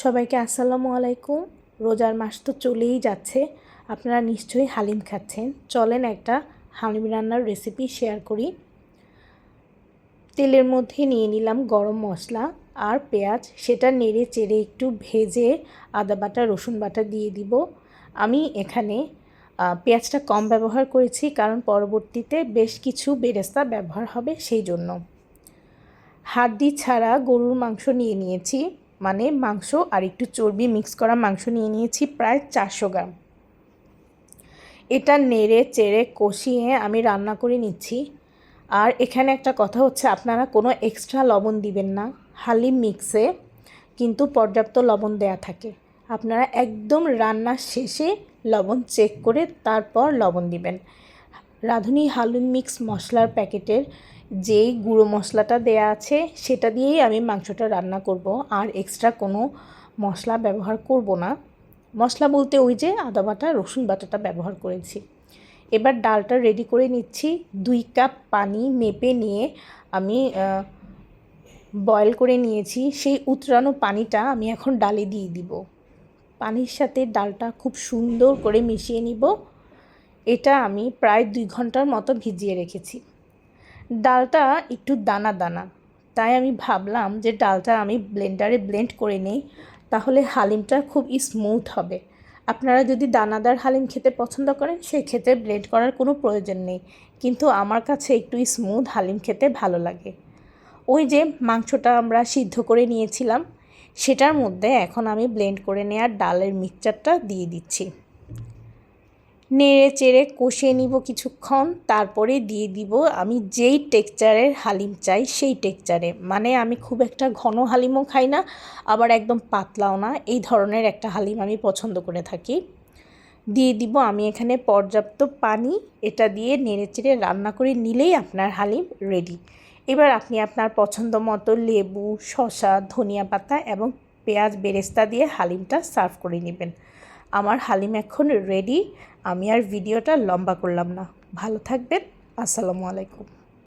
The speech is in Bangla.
সবাইকে আসসালামু আলাইকুম। রোজার মাস তো চলেই যাচ্ছে। আপনারা নিশ্চয়ই হালিম খাচ্ছেন। চলেন একটা হালিম রান্নার রেসিপি শেয়ার করি। তেলের মধ্যে নিয়ে নিলাম গরম মশলা আর পেঁয়াজ। সেটা নেড়ে চেড়ে একটু ভেজে আদা বাটা, রসুন বাটা দিয়ে দিব। আমি এখানে পেঁয়াজটা কম ব্যবহার করেছি কারণ পরবর্তীতে বেশ কিছু বেরেস্তা ব্যবহার হবে সেই জন্য। হাড্ডি ছাড়া গরুর মাংস নিয়ে নিয়েছি। মানে মাংস আর একটু চর্বি মিক্স করা মাংস নিয়ে নিয়েছি প্রায় চারশো গ্রাম। এটা নেড়ে চেড়ে কষিয়ে আমি রান্না করে নিচ্ছি। আর এখানে একটা কথা হচ্ছে, আপনারা কোনো এক্সট্রা লবণ দিবেন না হালিম মিক্সে কিন্তু পর্যাপ্ত লবণ দেয়া থাকে। আপনারা একদম রান্নার শেষে লবণ চেক করে তারপর লবণ দিবেন। রাঁধুনি হালিম মিক্স মশলার প্যাকেটের যেই গুঁড়ো মশলাটা দেয়া আছে, সেটা দিয়েই আমি মাংসটা রান্না করব। আর এক্সট্রা কোনো মশলা ব্যবহার করব না। মশলা বলতে ওই যে আদা বাটা, রসুন বাটাটা ব্যবহার করেছি। এবার ডালটা রেডি করে নিচ্ছি। দুই কাপ পানি মেপে নিয়ে আমি বয়েল করে নিয়েছি। সেই উতরানো পানিটা আমি এখন ডালে দিয়ে দিব। পানির সাথে ডালটা খুব সুন্দর করে মিশিয়ে নিব। এটা আমি প্রায় দুই ঘণ্টার মতো ভিজিয়ে রেখেছি। ডালটা একটু দানা দানা। তাই আমি ভাবলাম যে ডালটা আমি ব্লেন্ডারে ব্লেন্ড করে নিই, তাহলে হালিমটা খুব স্মুথ হবে। আপনারা যদি দানাদার হালিম খেতে পছন্দ করেন, সেক্ষেত্রে ব্লেন্ড করার কোনো প্রয়োজন নেই। কিন্তু আমার কাছে একটু স্মুথ হালিম খেতে ভালো লাগে। ওই যে মাংসটা আমরা সিদ্ধ করে নিয়েছিলাম, সেটার মধ্যে এখন আমি ব্লেন্ড করে নেওয়ার ডালের মিক্সচারটা দিয়ে দিচ্ছি। নেড়ে চেড়ে কষিয়ে নিব কিছুক্ষণ, তারপরে দিয়ে দিব আমি যেই টেক্সচারের হালিম চাই সেই টেক্সচারে মানে আমি খুব একটা ঘন হালিমও খাই না, আবার একদম পাতলাও না। এই ধরনের একটা হালিম আমি পছন্দ করে থাকি। দিয়ে দিব আমি এখানে পর্যাপ্ত পানি, এটা দিয়ে নেড়ে চেড়ে রান্না করে নিলেই আপনার হালিম রেডি এবার আপনি আপনার পছন্দ মতো লেবু, শসা, ধনিয়া পাতা এবং পেঁয়াজ, বেরেস্তা দিয়ে হালিমটা সার্ভ করে নেবেন। আমার হালিম এখন রেডি আমি আর ভিডিওটা লম্বা করলাম না। ভালো থাকবেন আসসালামু আলাইকুম।